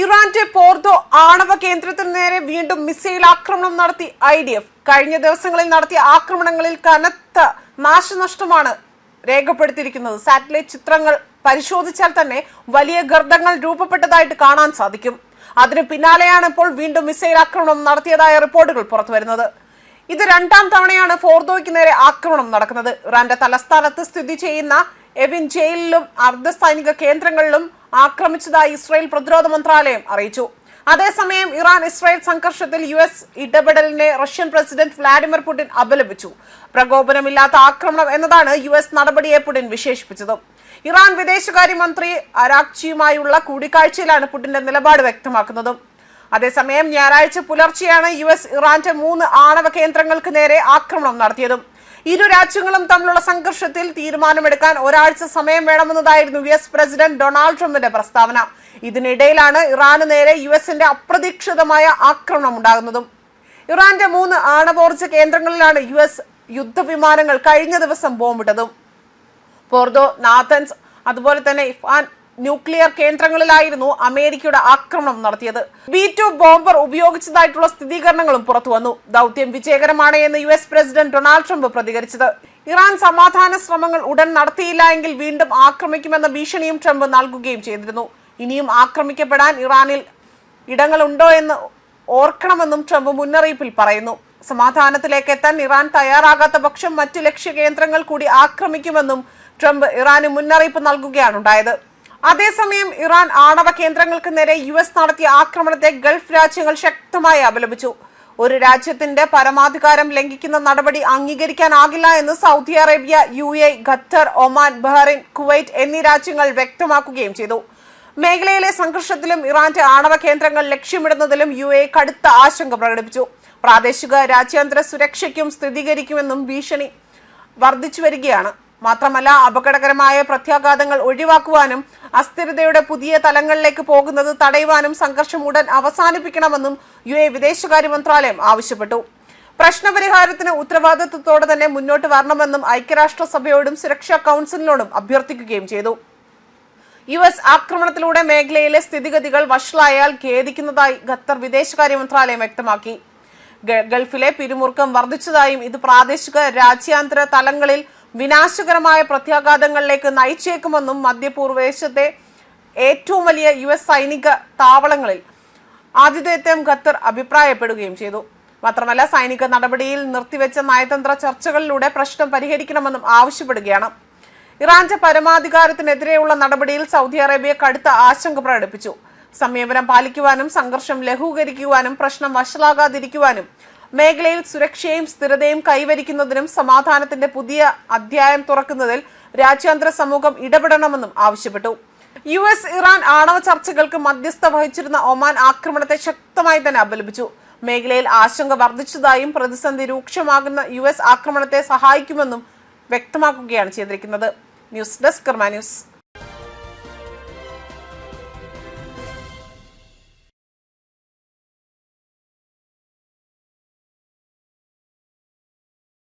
ഇറാന്റെ പോർദോ ആണവ കേന്ദ്രത്തിന് നേരെ വീണ്ടും മിസൈൽ ആക്രമണം നടത്തി ഐ ഡി എഫ്. കഴിഞ്ഞ ദിവസങ്ങളിൽ നടത്തിയ ആക്രമണങ്ങളിൽ കനത്ത നാശനഷ്ടമാണ് രേഖപ്പെടുത്തിയിരിക്കുന്നത്. സാറ്റലൈറ്റ് ചിത്രങ്ങൾ പരിശോധിച്ചാൽ തന്നെ വലിയ ഗർത്തങ്ങൾ രൂപപ്പെട്ടതായിട്ട് കാണാൻ സാധിക്കും. അതിന് പിന്നാലെയാണ് ഇപ്പോൾ വീണ്ടും മിസൈൽ ആക്രമണം നടത്തിയതായ റിപ്പോർട്ടുകൾ പുറത്തുവരുന്നത്. ഇത് രണ്ടാം തവണയാണ് ഫോർദോയ്ക്ക് നേരെ ആക്രമണം നടക്കുന്നത്. ഇറാന്റെ തലസ്ഥാനത്ത് സ്ഥിതി ചെയ്യുന്ന എവിൻ ജയിലിലും അർദ്ധ സൈനിക കേന്ദ്രങ്ങളിലും ആക്രമിച്ചതായി ഇസ്രായേൽ പ്രതിരോധ മന്ത്രാലയം അറിയിച്ചു. അതേസമയം ഇറാൻ ഇസ്രായേൽ സംഘർഷത്തിൽ യു എസ് ഇടപെടലിനെ റഷ്യൻ പ്രസിഡന്റ് വ്ളാഡിമിർ പുടിൻ അപലപിച്ചു. പ്രകോപനമില്ലാത്ത ആക്രമണം എന്നതാണ് യു എസ് നടപടിയെ പുടിൻ വിശേഷിപ്പിച്ചത്. ഇറാൻ വിദേശകാര്യമന്ത്രി അരാക്ചിയുമായുള്ള കൂടിക്കാഴ്ചയിലാണ് പുടിന്റെ നിലപാട് വ്യക്തമാക്കുന്നത്. അതേസമയം ഞായറാഴ്ച പുലർച്ചെയാണ് യു എസ് ഇറാന്റെ മൂന്ന് ആണവ കേന്ദ്രങ്ങൾക്ക് നേരെ ആക്രമണം നടത്തിയതും. ഇരു രാജ്യങ്ങളും തമ്മിലുള്ള സംഘർഷത്തിൽ തീരുമാനമെടുക്കാൻ ഒരാഴ്ച സമയം വേണമെന്നതായിരുന്നു യു എസ് പ്രസിഡന്റ് ഡൊണാൾഡ് ട്രംപിന്റെ പ്രസ്താവന. ഇതിനിടയിലാണ് ഇറാന് നേരെ യു എസിന്റെ അപ്രതീക്ഷിതമായ ആക്രമണം ഉണ്ടാകുന്നതും. ഇറാന്റെ മൂന്ന് ആണവോർജ കേന്ദ്രങ്ങളിലാണ് യു എസ് യുദ്ധവിമാനങ്ങൾ കഴിഞ്ഞ ദിവസം ബോംബിട്ടതും. പോർദോ നാഥൻസ് അതുപോലെ തന്നെ ഇഫാൻ ന്യൂക്ലിയർ കേന്ദ്രങ്ങളിലായിരുന്നു അമേരിക്കയുടെ ആക്രമണം നടത്തിയത്. ബി ടു ബോംബർ ഉപയോഗിച്ചതായിട്ടുള്ള സ്ഥിരീകരണങ്ങളും പുറത്തു വന്നു ദൗത്യം വിജയകരമാണ് എന്ന് U S president Donald Trump പ്രതികരിച്ചത്. ഇറാൻ സമാധാന ശ്രമങ്ങൾ ഉടൻ നടത്തിയില്ല എങ്കിൽ വീണ്ടും ആക്രമിക്കുമെന്ന ഭീഷണിയും ട്രംപ് നൽകുകയും ചെയ്തിരുന്നു. ഇനിയും ആക്രമിക്കപ്പെടാൻ ഇറാനിൽ ഇടങ്ങളുണ്ടോ എന്ന് ഓർക്കണമെന്നും ട്രംപ് മുന്നറിയിപ്പിൽ പറയുന്നു. സമാധാനത്തിലേക്ക് എത്താൻ ഇറാൻ തയ്യാറാകാത്ത പക്ഷം മറ്റ് ലക്ഷ്യ കേന്ദ്രങ്ങൾ കൂടി ആക്രമിക്കുമെന്നും ട്രംപ് ഇറാന് മുന്നറിയിപ്പ് നൽകുകയാണ് ഉണ്ടായത് അതേസമയം ഇറാൻ ആണവ കേന്ദ്രങ്ങൾക്ക് നേരെ യു എസ് നടത്തിയ ആക്രമണത്തെ ഗൾഫ് രാജ്യങ്ങൾ ശക്തമായി അപലപിച്ചു. ഒരു രാജ്യത്തിന്റെ പരമാധികാരം ലംഘിക്കുന്ന നടപടി അംഗീകരിക്കാനാകില്ല എന്ന് Saudi Arabia U A Qatar Oman Bahrain Kuwait എന്നീ രാജ്യങ്ങൾ വ്യക്തമാക്കുകയും ചെയ്തു. മേഖലയിലെ സംഘർഷത്തിലും ഇറാന്റെ ആണവ കേന്ദ്രങ്ങൾ ലക്ഷ്യമിടുന്നതിലും യു എ കടുത്ത ആശങ്ക പ്രകടിപ്പിച്ചു. പ്രാദേശിക രാജ്യാന്തര സുരക്ഷയ്ക്കും സ്ഥിരീകരിക്കുമെന്നും ഭീഷണി വർദ്ധിച്ചു വരികയാണ് മാത്രമല്ല അപകടകരമായ പ്രത്യാഘാതങ്ങൾ ഒഴിവാക്കുവാനും അസ്ഥിരതയുടെ പുതിയ തലങ്ങളിലേക്ക് പോകുന്നത് തടയുവാനും സംഘർഷം ഉടൻ അവസാനിപ്പിക്കണമെന്നും യു എ വിദേശകാര്യ മന്ത്രാലയം ആവശ്യപ്പെട്ടു. പ്രശ്നപരിഹാരത്തിന് ഉത്തരവാദിത്വത്തോടെ തന്നെ മുന്നോട്ട് വരണമെന്നും ഐക്യരാഷ്ട്രസഭയോടും സുരക്ഷാ കൗൺസിലിനോടും അഭ്യർത്ഥിക്കുകയും ചെയ്തു. യു എസ് ആക്രമണത്തിലൂടെ മേഖലയിലെ സ്ഥിതിഗതികൾ വഷളായാൽ ഖേദിക്കുന്നതായി ഖത്തർ വിദേശകാര്യ മന്ത്രാലയം വ്യക്തമാക്കി. ഗൾഫിലെ പിരിമുറുക്കം വർദ്ധിച്ചതായും ഇത് പ്രാദേശിക രാജ്യാന്തര തലങ്ങളിൽ വിനാശകരമായ പ്രത്യാഘാതങ്ങളിലേക്ക് നയിച്ചേക്കുമെന്നും മധ്യപൂർവേശത്തെ ഏറ്റവും വലിയ യു എസ് സൈനിക താവളങ്ങളിൽ ആതിഥേയത്വം ഖത്തർ അഭിപ്രായപ്പെടുകയും ചെയ്തു. മാത്രമല്ല സൈനിക നടപടിയിൽ നിർത്തിവെച്ച നയതന്ത്ര ചർച്ചകളിലൂടെ പ്രശ്നം പരിഹരിക്കണമെന്നും ആവശ്യപ്പെടുകയാണ്. ഇറാന്റെ പരമാധികാരത്തിനെതിരെയുള്ള നടപടിയിൽ സൗദി അറേബ്യ കടുത്ത ആശങ്ക പ്രകടിപ്പിച്ചു. സംയമനം പാലിക്കുവാനും സംഘർഷം ലഘൂകരിക്കുവാനും പ്രശ്നം വഷളാകാതിരിക്കുവാനും മേഖലയിൽ സുരക്ഷയും സ്ഥിരതയും കൈവരിക്കുന്നതിനും സമാധാനത്തിന്റെ പുതിയ അധ്യായം തുറക്കുന്നതിൽ രാജ്യാന്തര സമൂഹം ഇടപെടണമെന്നും ആവശ്യപ്പെട്ടു. യു എസ് ഇറാൻ ആണവ ചർച്ചകൾക്ക് മധ്യസ്ഥ വഹിച്ചിരുന്ന ഒമാൻ ആക്രമണത്തെ ശക്തമായി തന്നെ അപലപിച്ചു. മേഖലയിൽ ആശങ്ക വർദ്ധിച്ചതായും പ്രതിസന്ധി രൂക്ഷമാകുന്ന യു എസ് ആക്രമണത്തെ സഹായിക്കുമെന്നും വ്യക്തമാക്കുകയാണ് ചെയ്തിരിക്കുന്നത്. News desk news.